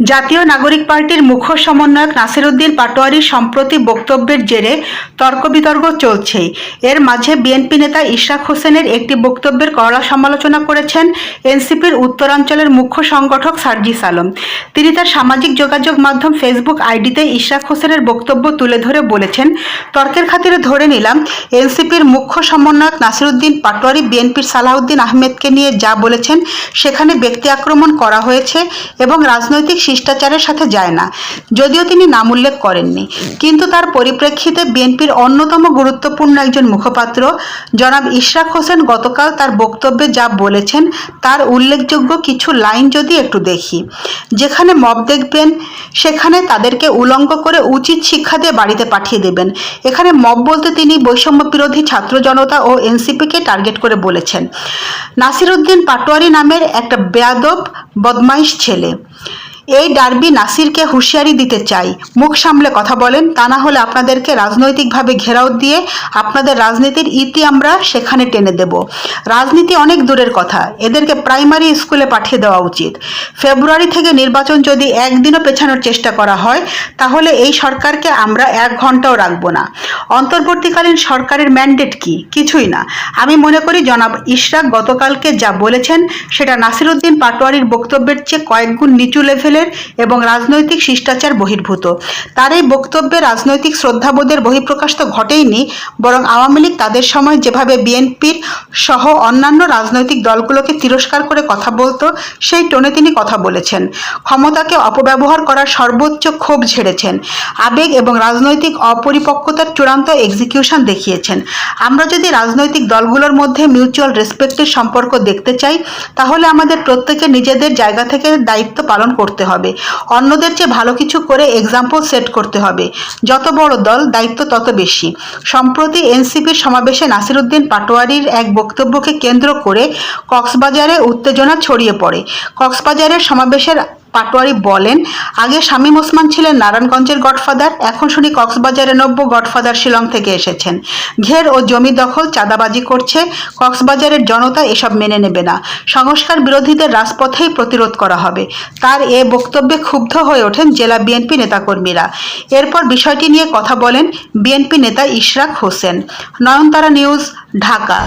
জাতীয় নাগরিক পার্টির মুখ্য সমন্বয়ক নাসিরুদ্দিন পাটোয়ারির সম্প্রতি বক্তব্যের জেরে তর্ক বিতর্ক চলছেই এর মাঝে বিএনপি নেতা ইশরাক হোসেনের একটি বক্তব্যের কড়া সমালোচনা করেছেন এনসিপির উত্তরাঞ্চলের মুখ্য সংগঠক সার্জিস আলম। তিনি তার সামাজিক যোগাযোগ মাধ্যম ফেসবুক আইডিতে ইশরাক হোসেনের বক্তব্য তুলে ধরে বলেছেন, তর্কের খাতিরে ধরে নিলাম, এনসিপির মুখ্য সমন্বয়ক নাসিরুদ্দিন পাটোয়ারি বিএনপির সালাউদ্দিন আহমেদকে নিয়ে যা বলেছেন, সেখানে ব্যক্তি আক্রমণ করা হয়েছে এবং রাজনৈতিক শিষ্টাচারের সাথে যায় না। যদিও তিনি নাম উল্লেখ করেননি। কিন্তু তার পরিপ্রেক্ষিতে বিএনপির অন্যতম গুরুত্বপূর্ণ একজন মুখপাত্র, জনাব ইশরাক হোসেন, গতকাল তার বক্তব্যে যা বলেছেন তার উল্লেখযোগ্য কিছু লাইন যদি একটু দেখি। যেখানে মব দেখবেন, সেখানে তাদেরকে উলঙ্গ করে উচিত শিক্ষা দিয়ে বাড়িতে পাঠিয়ে দেবেন। এখানে মব বলতে তিনি বৈষম্য বিরোধী ছাত্র জনতা ও এনসিপিকে টার্গেট করে বলেছেন। নাসিরুদ্দিন পাটোয়ারি নামের একটা বেয়াদব, বদমাইশ ছেলে। এই ডার্বি নাসিরকে হুঁশিয়ারি দিতে চাই। মুখ সামলে কথা বলেন, তা না হলে আপনাদেরকে রাজনৈতিকভাবে ঘেরাও দিয়ে আপনাদের রাজনীতির ইতি আমরা সেখানে টেনে দেব। রাজনীতি অনেক দূরের কথা, এদেরকে প্রাইমারি স্কুলে পাঠিয়ে দেওয়া উচিত। ফেব্রুয়ারি থেকে নির্বাচন যদি একদিনও পেছানোর চেষ্টা করা হয়, তাহলে এই সরকারকে আমরা এক ঘন্টাও রাখব না। অন্তর্বর্তীকালীন সরকারের ম্যান্ডেট কি? কিছুই না। আমি মনে করি জনাব ইশরাক গতকালকে যা বলেছেন, সেটা নাসিরুদ্দিন পাটোয়ারির বক্তব্যের চেয়ে কয়েকগুণ নিচু লেভেলের এবং রাজনৈতিক শিষ্টাচার বহির্ভূত। তার এই বক্তব্যে রাজনৈতিক শ্রদ্ধাবোধের বহিঃপ্রকাশ তো ঘটেইনি, বরং আওয়ামী লীগ তাদের সময় যেভাবে বিএনপির সহ অন্যান্য রাজনৈতিক দলগুলোকে তিরস্কার করে কথা বলতো, সেই টোনে তিনি কথা বলেছেন। ক্ষমতাকে অপব্যবহার করার সর্বোচ্চ ক্ষোভ ঝেড়েছেন। আবেগ এবং রাজনৈতিক অপরিপক্কতার চূড়ান্ত এক্সিকিউশন দেখিয়েছেন। আমরা যদি রাজনৈতিক দলগুলোর মধ্যে মিউচুয়াল রেসপেক্টের সম্পর্ক দেখতে চাই, তাহলে আমাদের প্রত্যেকে নিজেদের জায়গা থেকে দায়িত্ব পালন করতে হবে। অন্যদের চেয়ে ভালো কিছু করে এক্সাম্পল সেট করতে হবে। যত বড় দল, দায়িত্ব তত বেশি। সম্প্রতি এনসিপির সমাবেশে নাসিরুদ্দিন পাটোয়ারির এক বক্তব্যকে কেন্দ্র করে কক্সবাজারে উত্তেজনা ছড়িয়ে পড়ে। কক্সবাজারের সমাবেশের পাটোয়ারি বলেন, আগে শামীম ওসমান ছিলেন নারায়ণগঞ্জের গডফাদার, এখন শুনি কক্সবাজারে নব্য গডফাদার শিলং থেকে এসেছেন। ঘের ও জমি দখল চাঁদাবাজি করছে, কক্সবাজারের জনতা এসব মেনে নেবে না। সংস্কার বিরোধীদের রাজপথেই প্রতিরোধ করা হবে। তার এ বক্তব্যে ক্ষুব্ধ হয়ে ওঠেন জেলা বিএনপি নেতাকর্মীরা। এরপর বিষয়টি নিয়ে কথা বলেন বিএনপি নেতা ইশরাক হোসেন। নয়নতারা নিউজ, ঢাকা।